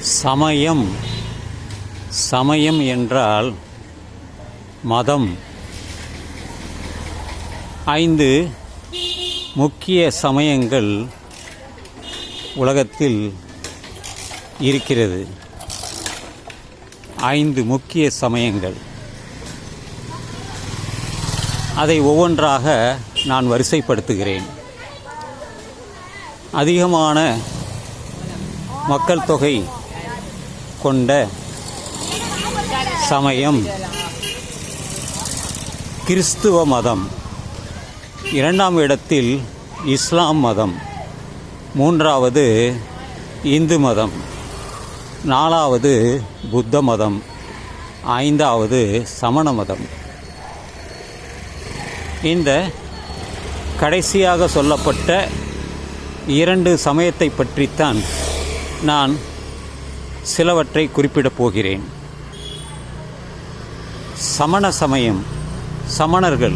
சமயம். சமயம் என்றால் மதம். ஐந்து முக்கிய சமயங்கள் உலகத்தில் இருக்கிறது. ஐந்து முக்கிய சமயங்கள். அதை ஒவ்வொன்றாக நான் வரிசைப்படுத்துகிறேன். அதிகமான மக்கள் தொகை கொண்ட சமயம் கிறிஸ்துவ மதம். இரண்டாம் இடத்தில் இஸ்லாம் மதம். மூன்றாவது இந்து மதம். நாலாவது புத்த மதம். ஐந்தாவது சமண மதம். இந்த கடைசியாக சொல்லப்பட்ட இரண்டு சமயத்தை பற்றித்தான் நான் சிலவற்றை குறிப்பிடப் போகிறேன். சமண சமயம் சமணர்கள்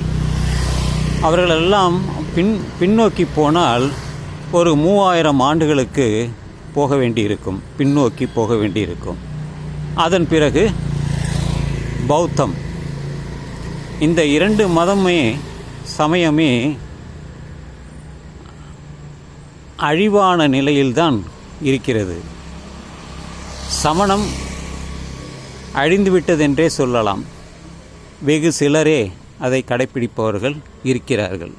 அவர்களெல்லாம் பின் பின்னோக்கி போனால் ஒரு மூவாயிரம் ஆண்டுகளுக்கு போக வேண்டியிருக்கும் பின்னோக்கி போக வேண்டியிருக்கும். அதன் பிறகு பௌத்தம். இந்த இரண்டு மதமே சமயமே அழிவான நிலையில்தான் இருக்கிறது. சமணம் அழிந்துவிட்டதென்றே சொல்லலாம். வெகு சிலரே அதை கடைப்பிடிப்பவர்கள் இருக்கிறார்கள்.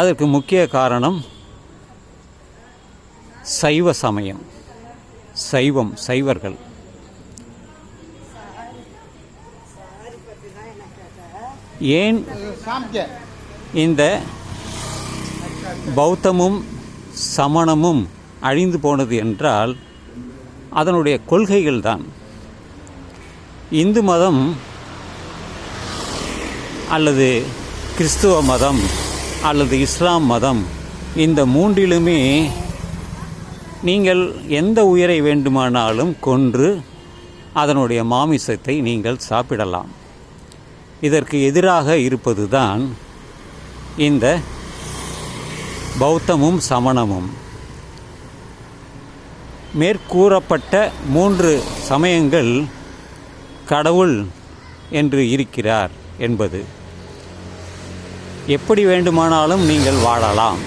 அதற்கு முக்கிய காரணம் சைவ சமயம். சைவம் சைவர்கள். ஏன் இந்த பௌத்தமும் சமணமும் அழிந்து போனது என்றால் அதனுடைய கொள்கைகள் தான். இந்து மதம் அல்லது கிறிஸ்துவ மதம் அல்லது இஸ்லாம் மதம் இந்த மூன்றிலுமே நீங்கள் எந்த உயிரை வேண்டுமானாலும் கொன்று அதனுடைய மாமிசத்தை நீங்கள் சாப்பிடலாம். இதற்கு எதிராக இருப்பது தான் இந்த பௌத்தமும் சமணமும். மேற்கூறப்பட்ட மூன்று சமயங்கள் கடவுள் என்று இருக்கிறார் என்பது. எப்படி வேண்டுமானாலும் நீங்கள் வாழலாம்.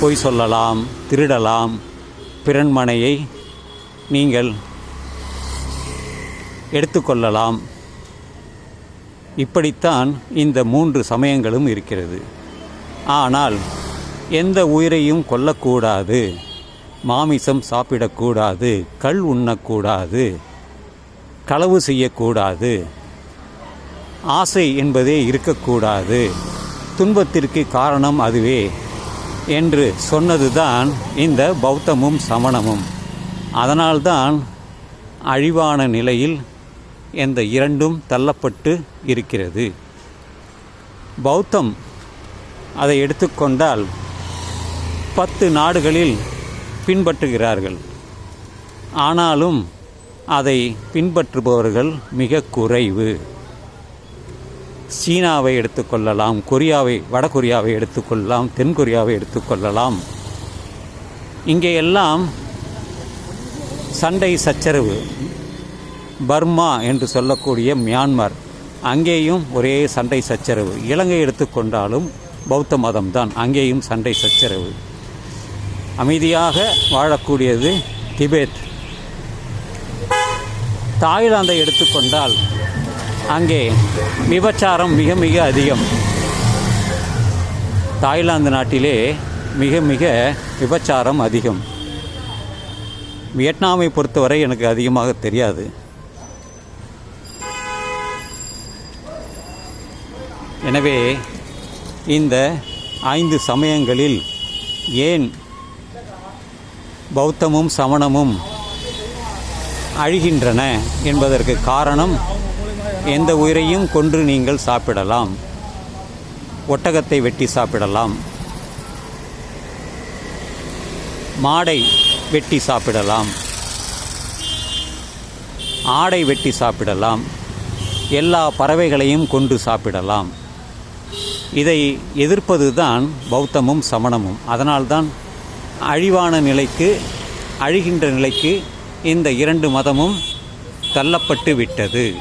பொய் சொல்லலாம் திருடலாம் பிறன்மனையை நீங்கள் எடுத்துக்கொள்ளலாம். இப்படித்தான் இந்த மூன்று சமயங்களும் இருக்கிறது. ஆனால் எந்த உயிரையும் கொல்லக்கூடாது. மாமிசம் சாப்பிடக்கூடாது கள் உண்ணக்கூடாது களவு செய்யக்கூடாது ஆசை என்பதே இருக்கக்கூடாது. துன்பத்திற்கு காரணம் அதுவே என்று சொன்னதுதான் இந்த பௌத்தமும் சமணமும். அதனால்தான் அழிவான நிலையில் இந்த இரண்டும் தள்ளப்பட்டு இருக்கிறது. பௌத்தம் அதை எடுத்துக்கொண்டால் பத்து நாடுகளில் பின்பற்றுகிறார்கள். ஆனாலும் அதை பின்பற்றுபவர்கள் மிக குறைவு. சீனாவை எடுத்துக்கொள்ளலாம் கொரியாவை வடகொரியாவை எடுத்துக்கொள்ளலாம் தென்கொரியாவை எடுத்துக்கொள்ளலாம் இங்கே எல்லாம் சண்டை சச்சரவு. பர்மா என்று சொல்லக்கூடிய மியான்மர் அங்கேயும் ஒரே சண்டை சச்சரவு. இலங்கை எடுத்துக்கொண்டாலும் பௌத்த மதம்தான் அங்கேயும் சண்டை சச்சரவு. அமைதியாக வாழக்கூடியது திபெத் தாய்லாந்தை எடுத்துக்கொண்டால் அங்கே விபச்சாரம் மிக மிக அதிகம். தாய்லாந்து நாட்டிலே மிக மிக விபச்சாரம் அதிகம். வியட்நாமை பொறுத்தவரை எனக்கு அதிகமாக தெரியாது. எனவே இந்த ஐந்து சமயங்களில் ஏன் பௌத்தமும் சமணமும் அழிகின்றன என்பதற்கு காரணம் எந்த உயிரையும் கொன்று நீங்கள் சாப்பிடலாம். ஒட்டகத்தை வெட்டி சாப்பிடலாம். மாடை வெட்டி சாப்பிடலாம். ஆடை வெட்டி சாப்பிடலாம். எல்லா பறவைகளையும் கொண்டு சாப்பிடலாம். இதை எதிர்ப்பது தான் பௌத்தமும் சமணமும். அதனால்தான் அழிவான நிலைக்கு அழிகின்ற நிலைக்கு இந்த இரண்டு மதமும் தள்ளப்பட்டு விட்டது.